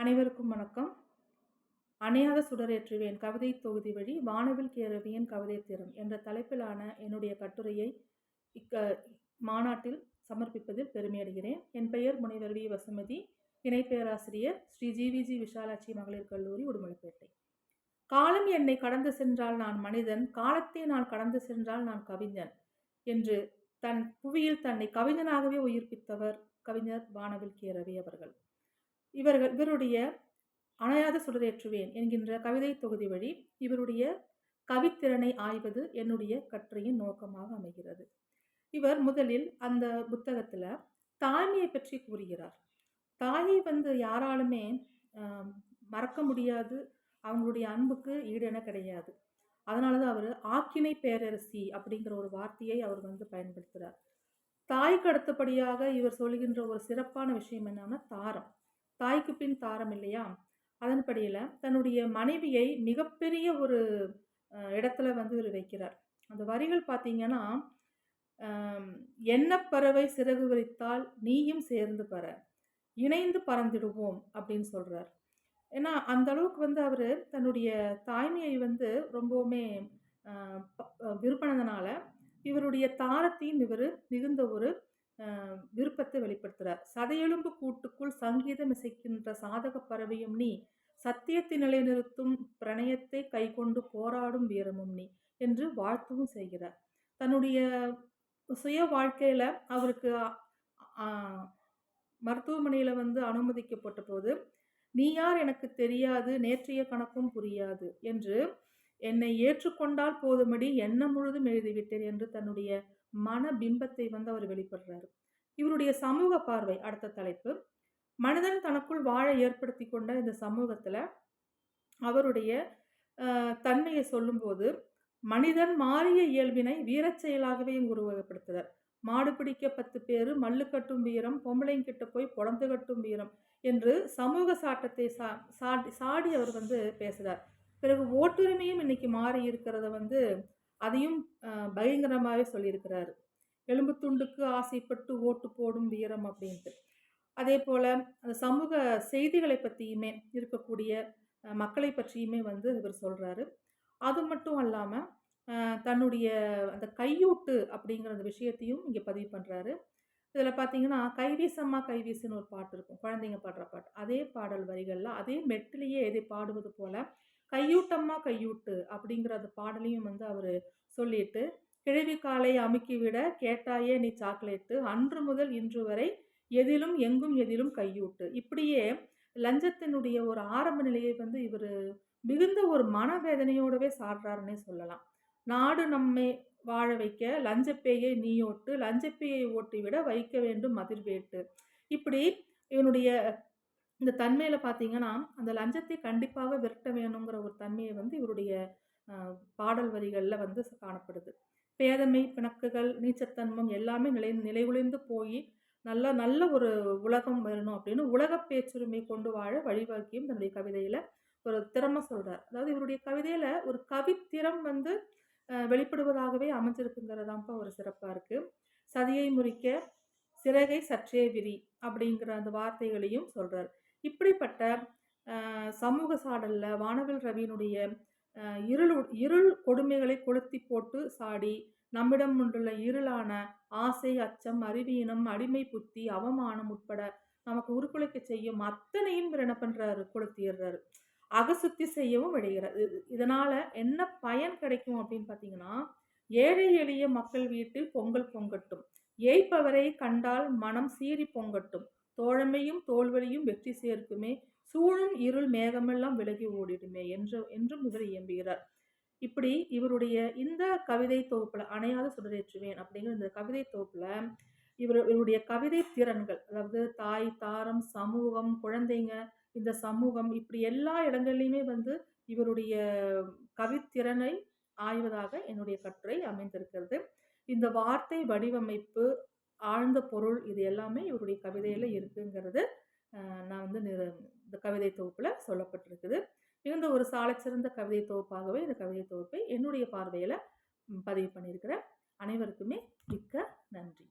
அனைவருக்கும் வணக்கம். அணையாக சுடரேற்றுவேன் கவிதை தொகுதி வழி வானவில் கேரவியன் கவிதை திறம் என்ற தலைப்பிலான என்னுடைய கட்டுரையை இக்க மாநாட்டில் சமர்ப்பிப்பதில் பெருமையடைகிறேன். என் பெயர் முனைவர் வி வசுமதி. இணை பேராசிரியர் ஸ்ரீ ஜிவிஜி விஷாலாட்சி மகளிர் கல்லூரி உடுமலைப்பேட்டை. காலம் என்னை கடந்து சென்றால் நான் மனிதன் காலத்தை நான் கடந்து சென்றால் நான் கவிஞன் என்று தன் புவியில் தன்னை கவிஞனாகவே உயிர்ப்பித்தவர் கவிஞர் வானவில் கே ரவி அவர்கள். இவர்கள் இவருடைய அணையாத சுடரேற்றுவேன் என்கின்ற கவிதை தொகுதி வழி இவருடைய கவித்திறனை ஆய்வது என்னுடைய கற்றையின் நோக்கமாக அமைகிறது. இவர் முதலில் அந்த புத்தகத்தில் தாய்மையை பற்றி கூறுகிறார். தாயை வந்து யாராலுமே மறக்க முடியாது. அவங்களுடைய அன்புக்கு ஈடென கிடையாது. அதனால தான் அவர் ஆக்கினை பேரரசி அப்படிங்கிற ஒரு வார்த்தையை அவர் வந்து பயன்படுத்துகிறார் தாய்க்கு அடுத்தபடியாக இவர் சொல்கின்ற ஒரு சிறப்பான விஷயம் என்னன்னா தாரம். தாய்க்கு பின் தாரம் இல்லையா? அதன்படியில் தன்னுடைய மனைவியை மிகப்பெரிய ஒரு இடத்துல வந்து இவர் வைக்கிறார். அந்த வரிகள் பார்த்தீங்கன்னா என்ன பறவை சிறகு விரித்தால் நீயும் சேர்ந்து பர இணைந்து பறந்துடுவோம் அப்படின்னு சொல்கிறார் ஏன்னா அந்த அளவுக்கு வந்து அவர் தன்னுடைய தாய்மையை வந்து ரொம்பவுமே விருப்பினதுனால இவருடைய தாரத்தையும் இவர் மிகுந்த ஒரு விருப்பத்தை வெளிப்படுத்துகிறார் சதையெலும்பு கூட்டுக்குள் சங்கீதம் இசைக்கின்ற சாதக பறவையும் நீ சத்தியத்தை நிலைநிறுத்தும் பிரணயத்தை கை கொண்டு போராடும் வீரமும் நீ என்று வாழ்த்தவும் செய்கிறார். தன்னுடைய சுய வாழ்க்கையில் அவருக்கு மருத்துவமனையில் வந்து அனுமதிக்கப்பட்ட போது நீ யார் எனக்கு தெரியாது நேற்றைய கணக்கும் புரியாது என்று என்னை ஏற்றுக்கொண்டால் போதுமடி என்ன முழுதும் எழுதிவிட்டேன் என்று தன்னுடைய மன பிம்பத்தை வந்து அவர் வெளிப்படுறாரு. இவருடைய சமூக பார்வை அடுத்த தலைப்பு. மனிதன் தனக்குள் வாழ ஏற்படுத்தி கொண்ட இந்த சமூகத்தில் அவருடைய தன்மையை சொல்லும்போது மனிதன் மாறிய இயல்பினை வீரச் செயலாகவே உருவகப்படுத்துகிறார் மாடு பிடிக்க பத்து பேர் மல்லு கட்டும் வீரம் பொம்பளைங்கிட்ட போய் பொழந்து கட்டும் வீரம் என்று சமூக சாட்டத்தை சா சாடி சாடி அவர் வந்து பேசுகிறார் பிறகு ஓட்டுரிமையும் இன்னைக்கு மாறி இருக்கிறத வந்து அதையும் பயங்கரமாகவே சொல்லியிருக்கிறாரு. எலும்பு துண்டுக்கு ஆசைப்பட்டு ஓட்டு போடும் வீரம் அப்படின்ட்டு. அதே போல் அந்த சமூக செய்திகளை பற்றியுமே இருக்கக்கூடிய மக்களை பற்றியுமே வந்து இவர் சொல்கிறாரு அது மட்டும் அல்லாமல் தன்னுடைய அந்த கையூட்டு அப்படிங்கிற அந்த விஷயத்தையும் இங்கே பதிவு பண்ணுறாரு இதில் பார்த்தீங்கன்னா கைவீசம்மா கைவீசுன்னு ஒரு பாட்டு இருக்கும். குழந்தைங்க பாடுற பாட்டு. அதே பாடல் வரிகளில் அதே மெட்டிலேயே எதை பாடுவது போல் கையூட்டம்மா கையூட்டு அப்படிங்கிற பாடலையும் வந்து அவர் சொல்லிட்டு கிழவி காலை அமுக்கிவிட கேட்டாயே நீ சாக்லேட்டு. அன்று முதல் இன்று வரை எதிலும் எங்கும் எதிலும் கையூட்டு. இப்படியே லஞ்சத்தினுடைய ஒரு ஆரம்ப நிலையை வந்து இவர் மிகுந்த ஒரு மனவேதனையோடவே சாடுறாருன்னே சொல்லலாம். நாடு நம்மை வாழ வைக்க லஞ்சப்பேயை நீயோட்டு லஞ்சப்பேயை ஓட்டிவிட வைக்க வேண்டும் மதிர்வேட்டு இப்படி இவனுடைய இந்த தன்மையில் பார்த்தீங்கன்னா அந்த லஞ்சத்தை கண்டிப்பாக விரட்ட வேணுங்கிற ஒரு தன்மையை வந்து இவருடைய பாடல் வரிகளில் வந்து காணப்படுது. பேதமை பிணக்குகள் நீச்சத்தன்மம் எல்லாமே நிலை நிலை போய் நல்ல நல்ல ஒரு உலகம் வரணும் அப்படின்னு உலக பேச்சுரிமை கொண்டு வாழ வழிவாக்கியும் தன்னுடைய கவிதையில் ஒரு திறமை சொல்கிறார் அதாவது இவருடைய கவிதையில் ஒரு கவித்திறம் வந்து வெளிப்படுவதாகவே அமைஞ்சிருக்குங்கிறதான்ப்பா ஒரு சிறப்பாக இருக்குது சதியை முறிக்க சிறகை சற்றே விரி அப்படிங்கிற அந்த வார்த்தைகளையும் சொல்கிறார் இப்படிப்பட்ட சமூக சாடலில் வானவில் ரவியினுடைய இருள் இருள் கொடுமைகளை கொளுத்தி போட்டு சாடி நம்மிடம் ஒன்றுள்ள இருளான ஆசை அச்சம் அறிவீனம் அடிமை புத்தி அவமானம் உட்பட நமக்கு உருக்குலைக்க செய்யும் அத்தனையும் என்ன பண்ணுறாரு கொளுத்திடுறாரு. அகசுத்தி செய்யவும் விடுகிறது. இதனால் என்ன பயன் கிடைக்கும் அப்படின்னு பார்த்தீங்கன்னா ஏழை எளிய மக்கள் வீட்டில் பொங்கல் பொங்கட்டும். ஏய்ப்பவரை கண்டால் மனம் சீறி பொங்கட்டும். தோழமையும் தோல்வழியும் வெற்றி சேர்க்குமே. சூழும் இருள் மேகமெல்லாம் விலகி ஓடிடுமே என்று என்றும் இவர் இயம்புகிறார். இப்படி இவருடைய இந்த கவிதை தொகுப்பில் அணையாத சுடரேற்றுவேன் அப்படிங்கிற இந்த கவிதை தொகுப்பில் இவர் இவருடைய கவிதை திறன்கள் அதாவது தாய் தாரம் சமூகம் குழந்தைங்க இந்த சமூகம் இப்படி எல்லா இடங்கள்லையுமே வந்து இவருடைய கவித்திறனை ஆய்வதாக என்னுடைய கட்டுரை அமைந்திருக்கிறது. இந்த வார்த்தை வடிவமைப்பு ஆழ்ந்த பொருள் இது எல்லாமே இவருடைய கவிதையில் இருக்குங்கிறது நான் வந்து இந்த கவிதை தொகுப்பில் சொல்லப்பட்டிருக்குது. மிகுந்த ஒரு சாலை சிறந்த கவிதை தொகுப்பாகவே இந்த கவிதை தொகுப்பை என்னுடைய பார்வையில் பதிவு பண்ணியிருக்கிறேன். அனைவருக்குமே மிக்க நன்றி.